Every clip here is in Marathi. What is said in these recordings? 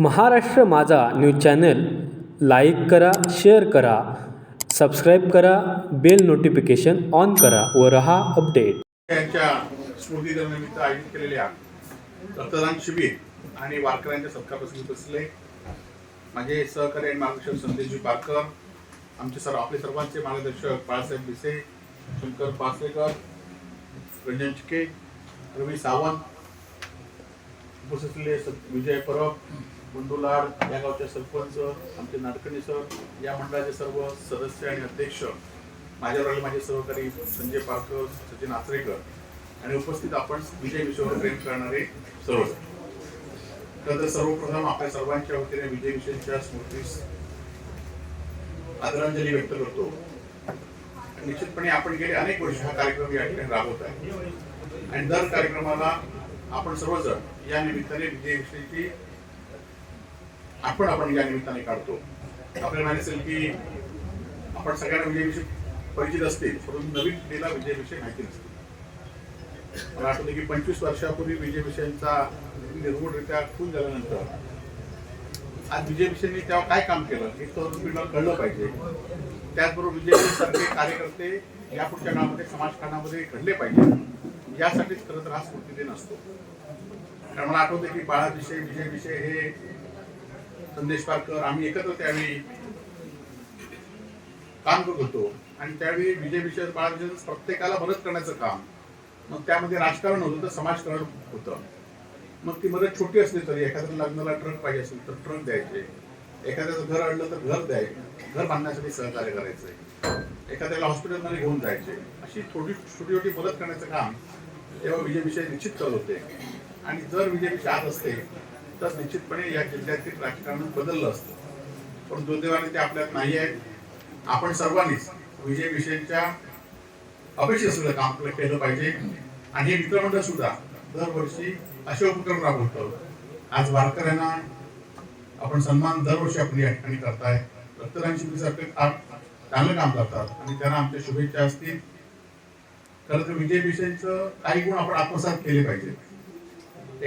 Maharashtra Majha news channel like करा शेअर करा सबस्क्राईब करा बेल नोटिफिकेशन ऑन करा व रहा अपडेट. यांच्या स्मृती दिनानिमित्त आयोजित केलेल्या रक्तदान शिबिर आणि वारकऱ्यांच्या सत्कारप्रसंगी बसले. माझे सहकारी आणि मार्गदर्शक संदेशजी पारकर आमचे सर आपले सर्वांचे मार्गदर्शक बाळासाहेब भिसे शंकर पासेकर रंजन चिके रवी सावंत उपस्थित असलेले सत- विजय परब बंडू लाड या गावचे सरपंच आमचे नाटकणी सर या मंडळाचे सर्व सदस्य आणि अध्यक्ष माझ्यावर माझे सहकारी संजय पारकर सचिन आचरेकर आणि उपस्थित आपण विजय विषयावर प्रेम करणारे सर्व तर सर्वप्रथम आपल्या सर्वांच्या वतीने विजय विषयांच्या स्मृतीस आदरांजली व्यक्त करतो. आणि निश्चितपणे आपण गेले अनेक वर्ष हा कार्यक्रम या ठिकाणी राबवत आहे. आणि दर कार्यक्रमाला आपण सर्वजण या निमित्ताने विजय विषयीची आठवण आपण या निमित्ताने काढतो. आपल्याला माहिती असेल की आपण सगळ्यांना विजयाविषयी परिचित असतील परंतु नवीन पिढीला विजयाविषयी माहिती नसते. मला आठवतं की पंचवीस वर्षापूर्वी विजयविषयांचा निर्मूळरित्या खून झाल्यानंतर आज विजयविषयांनी तेव्हा काय काम केलं हे तरुण पिढीला कळलं पाहिजे. त्याचबरोबर विजयसारखे कार्यकर्ते या पुढच्या काळामध्ये समाजकारणामध्ये घडले पाहिजे. यासाठीच खरं तर हा स्फूर्ती दिन असतो. कारण मला आठवतं की बाळाविषयी विजयविषय हे संदेश पारकर आम्ही एकत्र त्यावेळी काम करत होतो. आणि त्यावेळी विजय विषय बाळाविषय प्रत्येकाला मदत करण्याचं काम. मग त्यामध्ये राजकारण होतं तर समाजकारण होतं. मग ती मदत छोटी असली तरी एखाद्या लग्नाला ट्रक पाहिजे असेल तर ट्रक द्यायचे. एखाद्याचं घर अडलं तर घर द्यायचे. घर बांधण्यासाठी सहकार्य करायचे. एखाद्याला हॉस्पिटलमध्ये घेऊन जायचे. अशी थोडी छोटी छोटी मदत करण्याचं काम तेव्हा विजय विषय निश्चित करत होते. आणि जर विजय विषय आज असते तर निश्चितपणे या जिल्ह्यातील राजकारण बदललं असतं. पण दुर्दैवाने ते आपल्यात नाही आहे आपण सर्वांनीच विजय विषयीच्या अपेक्षित सुद्धा काम आपलं केलं पाहिजे. आणि हे मित्रमंडळ सुद्धा दरवर्षी असे उपक्रम राबवतो. आज वारकऱ्यांना आपण सन्मान दरवर्षी आपण या ठिकाणी करताय. रक्तदान शिबिरासारखे काम चांगलं काम करतात. आणि त्यांना आमच्या शुभेच्छा असतील. खरं तर विजय विषयीचं काही गुण आपण आत्मसात केले पाहिजे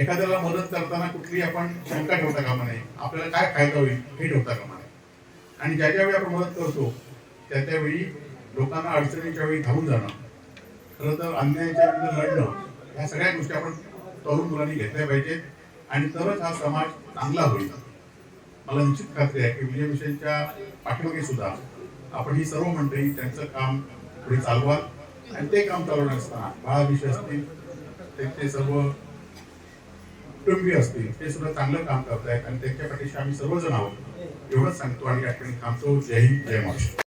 एखाद्याला मदत करताना कुठली आपण शंका ठेवता कामा नये. आपल्याला काय फायदा होईल हे ठेवता कामा नये. आणि ज्या ज्यावेळी आपण मदत करतो त्या त्यावेळी लोकांना अडचणीच्या वेळी धावून जाणं खरं तर अन्यायाच्या विरुद्ध लढणं ह्या सगळ्या गोष्टी आपण तरुण मुलांनी घेतल्या पाहिजेत. आणि तरच हा समाज चांगला होईल. मला निश्चित खात्री आहे की विजय मिशनच्या पाठीमागे सुद्धा आपण ही सर्व मंडळी त्यांचं काम पुढे चालवाल. आणि ते काम चालवणार असताना बाळा असतील त्यांचे सर्व कुटुंबीय असतील ते सुद्धा चांगलं काम करतायत आणि त्यांच्या पाठीशी आम्ही सर्वजण आहोत. एवढंच सांगतो आणि या ठिकाणी थांबतो. जय हिंद जय महाराष्ट्र.